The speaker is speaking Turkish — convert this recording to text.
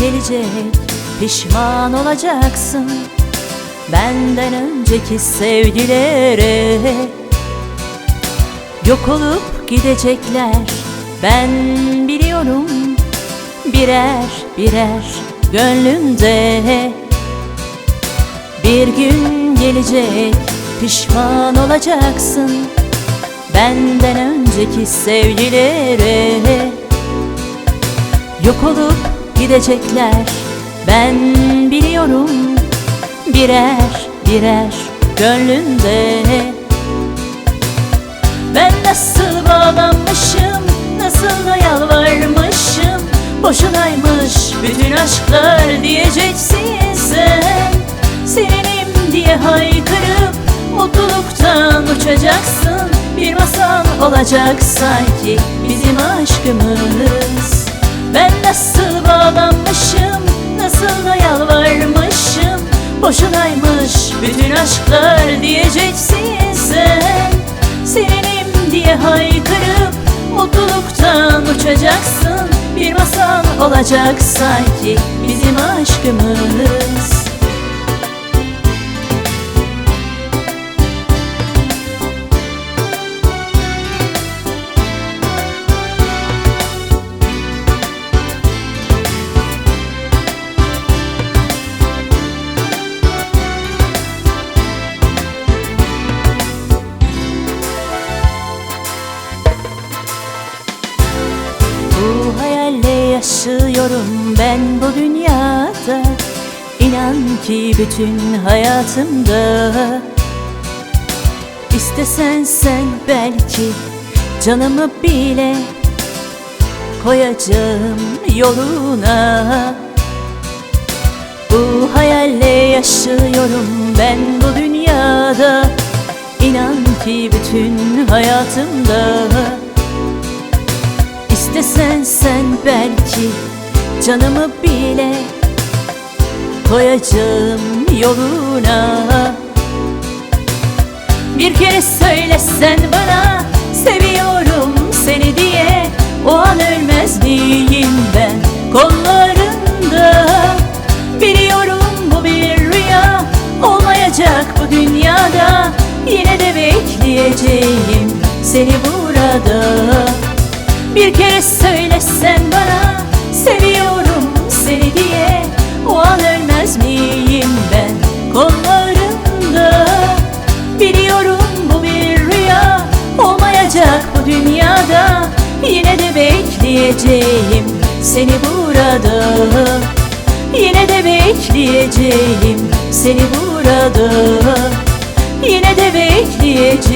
gelecek Pişman olacaksın. Benden önceki sevgilere Yok olup gidecekler. Ben biliyorum Birer birer gönlümde. Bir gün gelecek Pişman olacaksın. Benden önceki sevgilere Yok olup gidecekler. Ben biliyorum Birer birer gönlünde. Ben nasıl bağlanmışım Nasıl da yalvarmışım. Boşunaymış bütün aşklar diyeceksin sen. Seninim diye haykırıp Mutluluktan uçacaksın. Bir masal olacak sanki bizim aşkımız Ben nasıl bağlanmışım Nasıl da yalvarmışım. Boşunaymış bütün aşklar diyeceksin sen. Seninim diye haykırıp Mutluluktan uçacaksın. Bir masal olacak sanki bizim aşkımız yaşıyorum ben bu dünyada. İnan ki bütün hayatımda İstesen sen belki canımı bile Koyacağım yoluna. Bu hayalle yaşıyorum ben bu dünyada. İnan ki bütün hayatımda belki canımı bile Koyacağım yoluna. Bir kere söylesen bana seviyorum seni diye O an ölmez miyim ben kollarında? Biliyorum bu bir rüya olmayacak bu dünyada. Yine de bekleyeceğim seni burada bir kere söylesen bana Seviyorum seni diye O an ölmez miyim ben kollarında Biliyorum bu bir rüya Olmayacak bu dünyada. Yine de bekleyeceğim seni burada. Yine de bekleyeceğim seni burada. Yine de bekleyeceğim